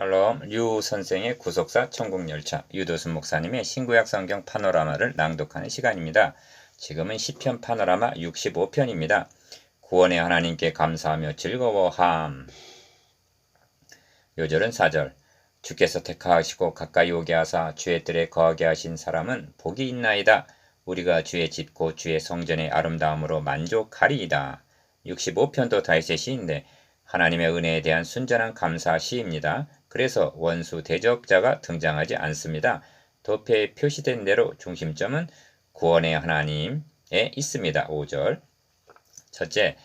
샬롬 류 선생의 구속사 천국열차 유도순 목사님의 신구약 성경 파노라마를 낭독하는 시간입니다. 지금은 시편 파노라마 65편입니다. 구원의 하나님께 감사하며 즐거워함. 요절은 4절 주께서 택하시고 가까이 오게 하사 주의 뜰에 거하게 하신 사람은 복이 있나이다. 우리가 주의 집곧 주의 성전의 아름다움으로 만족하리이다. 65편도 다윗의 시인데 하나님의 은혜에 대한 순전한 감사 시입니다. 그래서 원수 대적자가 등장하지 않습니다. 도표에 표시된 대로 중심점은 구원의 하나님에 있습니다. 5절 첫째,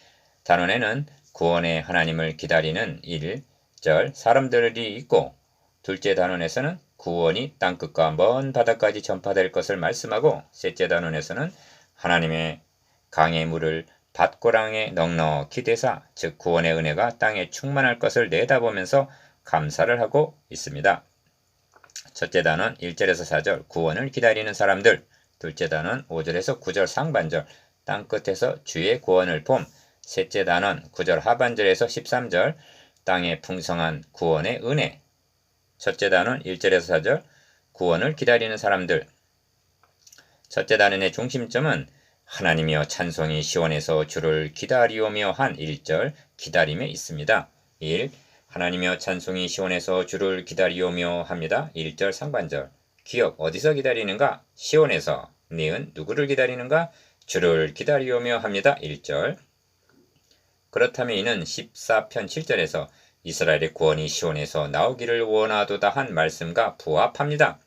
단원에는 구원의 하나님을 기다리는 1절 사람들이 있고 둘째 단원에서는 구원이 땅끝과 먼 바다까지 전파될 것을 말씀하고 셋째 단원에서는 하나님의 강의 물을 밭고랑에 넉넉히 대사 즉 구원의 은혜가 땅에 충만할 것을 내다보면서 감사를 하고 있습니다. 첫째 단원 1절에서 4절 구원을 기다리는 사람들 둘째 단원 5절에서 9절 상반절 땅끝에서 주의 구원을 봄 셋째 단원 9절 하반절에서 13절 땅의 풍성한 구원의 은혜 첫째 단원 1절에서 4절 구원을 기다리는 사람들 첫째 단원의 중심점은 하나님이여 찬송이 시원해서 주를 기다리오며 한 1절 기다림에 있습니다. 1. 하나님이여 찬송이 시원해서 주를 기다리오며 합니다. 1절 상반절 기억 어디서 기다리는가? 시원해서 니은 누구를 기다리는가? 주를 기다리오며 합니다. 1절 그렇다면 이는 14편 7절에서 이스라엘의 구원이 시원해서 나오기를 원하도다 한 말씀과 부합합니다.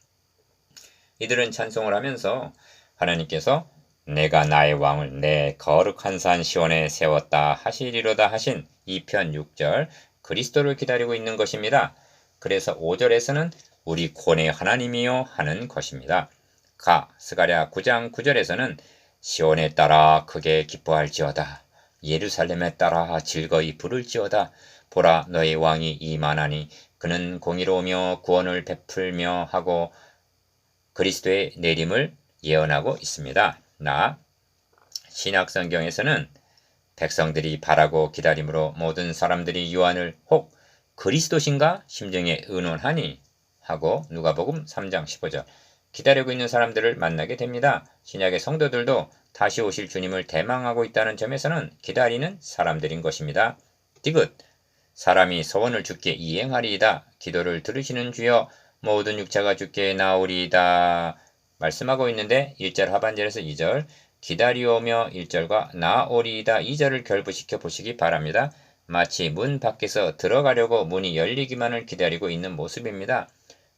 이들은 찬송을 하면서 하나님께서 내가 나의 왕을 내 거룩한 산 시원에 세웠다 하시리로다 하신 2편 6절 그리스도를 기다리고 있는 것입니다. 그래서 5절에서는 우리 권의 하나님이요 하는 것입니다. 가 스가랴 9장 9절에서는 시온에 따라 크게 기뻐할지어다. 예루살렘에 따라 즐거이 부를지어다. 보라 너의 왕이 이만하니 그는 공의로우며 구원을 베풀며 하고 그리스도의 내림을 예언하고 있습니다. 나 신약 성경에서는 백성들이 바라고 기다림으로 모든 사람들이 요한을 혹 그리스도신가 심정에 의논하니 하고 누가복음 3장 15절 기다리고 있는 사람들을 만나게 됩니다. 신약의 성도들도 다시 오실 주님을 대망하고 있다는 점에서는 기다리는 사람들인 것입니다. 디귿 사람이 소원을 주께 이행하리이다. 기도를 들으시는 주여 모든 육체가 주께 나오리이다. 말씀하고 있는데 1절 하반절에서 2절 기다리오며 1절과 나오리이다 2절을 결부시켜 보시기 바랍니다. 마치 문 밖에서 들어가려고 문이 열리기만을 기다리고 있는 모습입니다.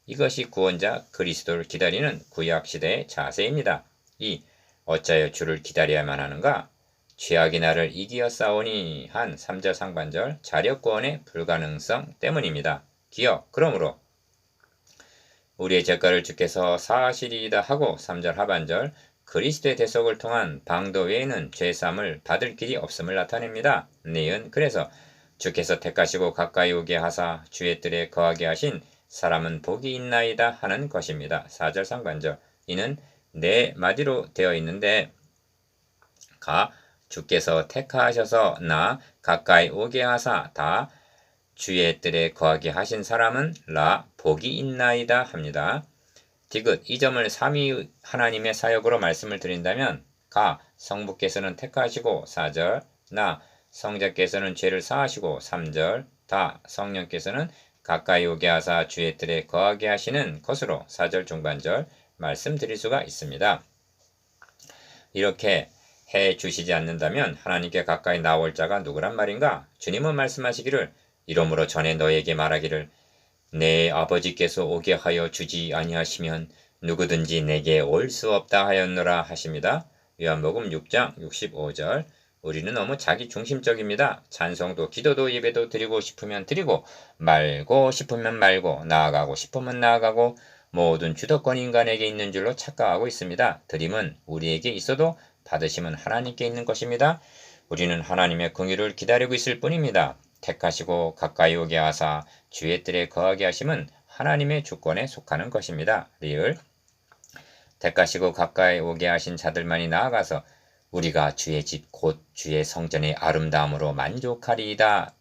이것이 구원자 그리스도를 기다리는 구약시대의 자세입니다. 2. 어찌하여 주를 기다려야만 하는가? 죄악이 나를 이기어 싸우니 한 3절 상반절 자력구원의 불가능성 때문입니다. 기억 그러므로 우리의 죄가를 주께서 사하시리이다 하고 3절 하반절 그리스도의 대속을 통한 방도 외에는 죄삼을 받을 길이 없음을 나타냅니다. 니은 그래서 주께서 택하시고 가까이 오게 하사 주의 뜰에 거하게 하신 사람은 복이 있나이다 하는 것입니다. 4절 상반절 이는 네 마디로 되어 있는데 가 주께서 택하셔서 나 가까이 오게 하사 다 주의 뜰에 거하게 하신 사람은 라 복이 있나이다 합니다. 디귿 이 점을 삼위 하나님의 사역으로 말씀을 드린다면 가 성부께서는 택하시고 4절 나 성자께서는 죄를 사하시고 3절 다 성령께서는 가까이 오게 하사 주의 뜰에 거하게 하시는 것으로 4절 중반절 말씀드릴 수가 있습니다. 이렇게 해 주시지 않는다면 하나님께 가까이 나올 자가 누구란 말인가? 주님은 말씀하시기를 이러므로 전에 너에게 말하기를 내 아버지께서 오게 하여 주지 아니하시면 누구든지 내게 올 수 없다 하였노라 하십니다. 요한복음 6장 65절 우리는 너무 자기 중심적입니다. 찬송도 기도도 예배도 드리고 싶으면 드리고 말고 싶으면 말고 나아가고 싶으면 나아가고 모든 주도권 인간에게 있는 줄로 착각하고 있습니다. 드림은 우리에게 있어도 받으심은 하나님께 있는 것입니다. 우리는 하나님의 긍휼을 기다리고 있을 뿐입니다. 택하시고 가까이 오게 하사 주의 뜰에 거하게 하심은 하나님의 주권에 속하는 것입니다. 리을 택하시고 가까이 오게 하신 자들만이 나아가서 우리가 주의 집 곧 주의 성전의 아름다움으로 만족하리이다.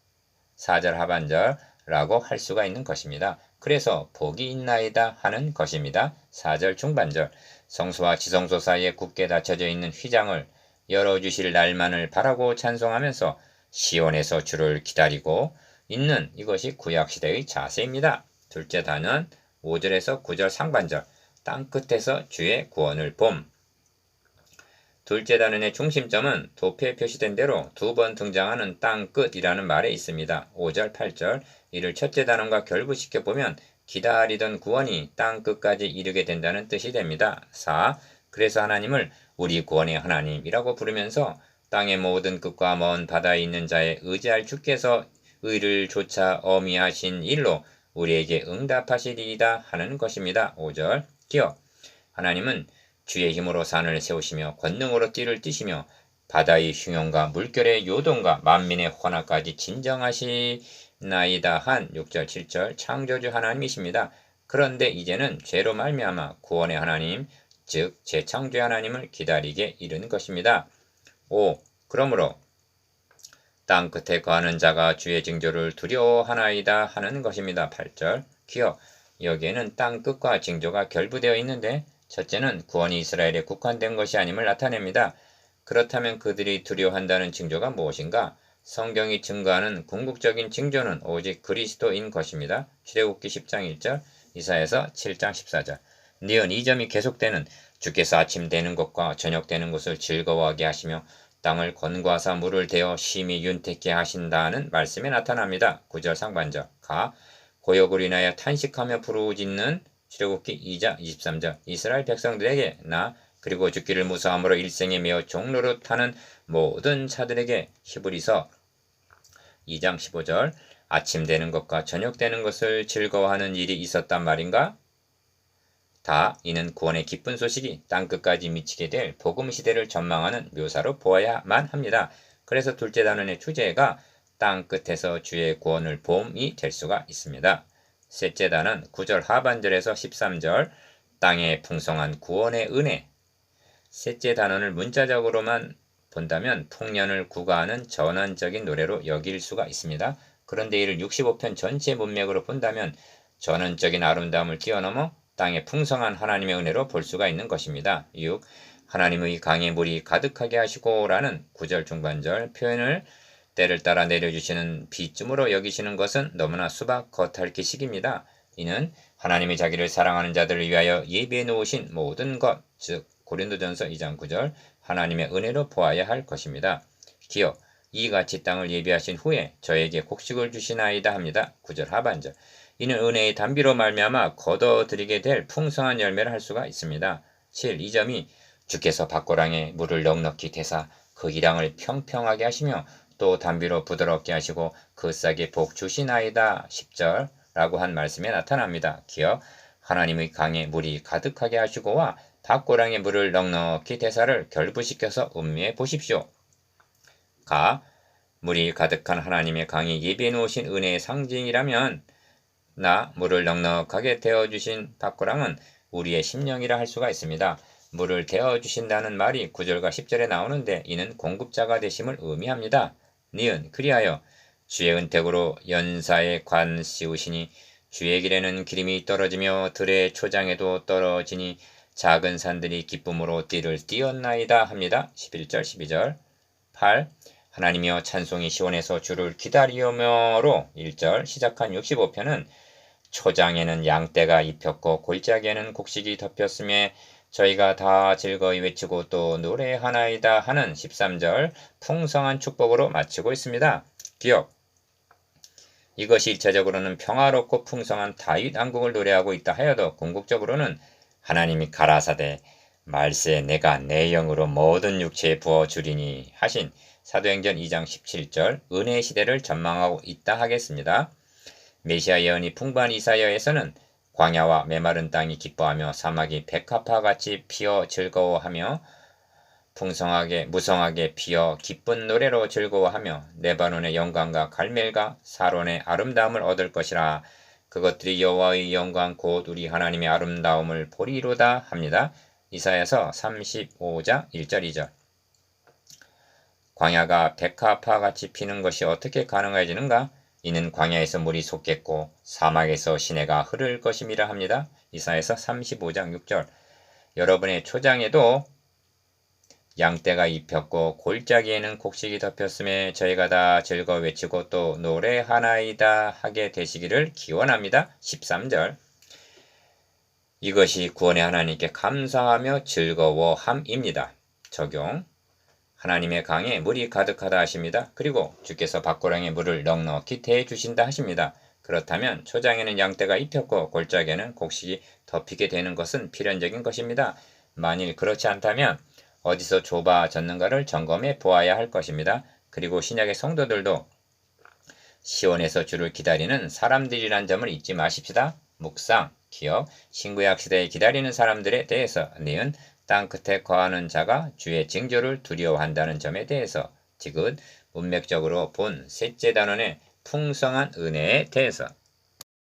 4절 하반절 라고 할 수가 있는 것입니다. 그래서 복이 있나이다 하는 것입니다. 4절 중반절 성소와 지성소 사이에 굳게 닫혀져 있는 휘장을 열어주실 날만을 바라고 찬송하면서 시온에서 주를 기다리고 있는 이것이 구약시대의 자세입니다. 둘째 단은 5절에서 9절 상반절 땅끝에서 주의 구원을 봄 둘째 단원의 중심점은 도표에 표시된 대로 두 번 등장하는 땅끝이라는 말에 있습니다. 5절, 8절 이를 첫째 단원과 결부시켜 보면 기다리던 구원이 땅끝까지 이르게 된다는 뜻이 됩니다. 4. 그래서 하나님을 우리 구원의 하나님이라고 부르면서 땅의 모든 끝과 먼 바다에 있는 자의 의지할 주께서 의를 조차 어미하신 일로 우리에게 응답하시리이다 하는 것입니다. 5절 기억 하나님은 주의 힘으로 산을 세우시며 권능으로 띠를 띠시며 바다의 흉용과 물결의 요동과 만민의 환화까지 진정하시나이다 한 6절 7절 창조주 하나님이십니다. 그런데 이제는 죄로 말미암아 구원의 하나님 즉 재창조의 하나님을 기다리게 이른 것입니다. 5. 그러므로 땅 끝에 거하는 자가 주의 징조를 두려워하나이다 하는 것입니다. 8절 기억 여기에는 땅 끝과 징조가 결부되어 있는데 첫째는 구원이 이스라엘에 국한된 것이 아님을 나타냅니다. 그렇다면 그들이 두려워한다는 징조가 무엇인가? 성경이 증거하는 궁극적인 징조는 오직 그리스도인 것입니다. 출애굽기 10장 1절, 이사에서 7장 14절. 니은 이 점이 계속되는 주께서 아침 되는 것과 저녁 되는 것을 즐거워하게 하시며 땅을 권과사 물을 대어 심히 윤택게 하신다는 말씀에 나타납니다. 9절 상반절. 가 고역을 인하여 탄식하며 부르짖는 출애굽기 2장 23절 이스라엘 백성들에게 나 그리고 죽기를 무서함으로 일생에 매어 종로로 타는 모든 자들에게 히브리서 2장 15절 아침 되는 것과 저녁 되는 것을 즐거워하는 일이 있었단 말인가? 다 이는 구원의 기쁜 소식이 땅 끝까지 미치게 될 복음 시대를 전망하는 묘사로 보아야만 합니다. 그래서 둘째 단원의 주제가 땅 끝에서 주의 구원을 봄이 될 수가 있습니다. 셋째 단은 9절 하반절에서 13절 땅의 풍성한 구원의 은혜 셋째 단원을 문자적으로만 본다면 풍년을 구가하는 전환적인 노래로 여길 수가 있습니다. 그런데 이를 65편 전체 문맥으로 본다면 전환적인 아름다움을 뛰어넘어 땅의 풍성한 하나님의 은혜로 볼 수가 있는 것입니다. 6. 하나님의 강의 물이 가득하게 하시고라는 9절 중반절 표현을 때를 따라 내려주시는 비쯤으로 여기시는 것은 너무나 수박 겉핥기 식입니다. 이는 하나님이 자기를 사랑하는 자들을 위하여 예비해 놓으신 모든 것, 즉 고린도전서 2장 9절 하나님의 은혜로 보아야 할 것입니다. 기억 이같이 땅을 예비하신 후에 저에게 곡식을 주시나이다 합니다. 9절 하반절 이는 은혜의 단비로 말미암아 거둬들이게 될 풍성한 열매를 할 수가 있습니다. 7. 이 점이 주께서 밭고랑에 물을 넉넉히 대사 그 기량을 평평하게 하시며 또 담비로 부드럽게 하시고 그 싹에 복 주시나이다 10절 라고 한 말씀에 나타납니다. 기억 하나님의 강에 물이 가득하게 하시고와 닭고랑의 물을 넉넉히 대사를 결부시켜서 음미해 보십시오. 가 물이 가득한 하나님의 강이 예비해 놓으신 은혜의 상징이라면 나 물을 넉넉하게 데워주신 닭고랑은 우리의 심령이라 할 수가 있습니다. 물을 데워주신다는 말이 9절과 10절에 나오는데 이는 공급자가 되심을 의미합니다. 니은 그리하여 주의 은택으로 연사에 관 씌우시니 주의 길에는 기름이 떨어지며 들의 초장에도 떨어지니 작은 산들이 기쁨으로 띠를 띄었나이다 합니다. 11절 12절 8. 하나님이여 찬송이 시원해서 주를 기다리며로 1절 시작한 65편은 초장에는 양떼가 입혔고 골짜기에는 곡식이 덮였음에 저희가 다 즐거이 외치고 또 노래하나이다 하는 13절 풍성한 축복으로 마치고 있습니다. 기억 이것이 일차적으로는 평화롭고 풍성한 다윗 왕국을 노래하고 있다 하여도 궁극적으로는 하나님이 가라사대 말세 내가 내 영으로 모든 육체에 부어 주리니 하신 사도행전 2장 17절 은혜의 시대를 전망하고 있다 하겠습니다. 메시아 예언이 풍부한 이사야에서는 광야와 메마른 땅이 기뻐하며 사막이 백합화같이 피어 즐거워하며 풍성하게 무성하게 피어 기쁜 노래로 즐거워하며 네바논의 영광과 갈멜과 사론의 아름다움을 얻을 것이라 그것들이 여호와의 영광 곧 우리 하나님의 아름다움을 보리로다 합니다. 이사야서 35장 1절 2절 광야가 백합화같이 피는 것이 어떻게 가능해지는가? 이는 광야에서 물이 솟겠고 사막에서 시내가 흐를 것임이라 합니다. 이사에서 35장 6절. 여러분의 초장에도 양떼가 입혔고 골짜기에는 곡식이 덮였음에 저희가 다 즐거워 외치고 또 노래하나이다 하게 되시기를 기원합니다. 13절. 이것이 구원의 하나님께 감사하며 즐거워함입니다. 적용. 하나님의 강에 물이 가득하다 하십니다. 그리고 주께서 밖고랑에 물을 넉넉히 대해 주신다 하십니다. 그렇다면 초장에는 양떼가 입혔고 골짜기에는 곡식이 덮이게 되는 것은 필연적인 것입니다. 만일 그렇지 않다면 어디서 좁아졌는가를 점검해 보아야 할 것입니다. 그리고 신약의 성도들도 시원에서 주를 기다리는 사람들이란 점을 잊지 마십시다. 묵상, 기억, 신구약 시대에 기다리는 사람들에 대해서 니은 땅 끝에 거하는 자가 주의 징조를 두려워한다는 점에 대해서 지금 문맥적으로 본 셋째 단원의 풍성한 은혜에 대해서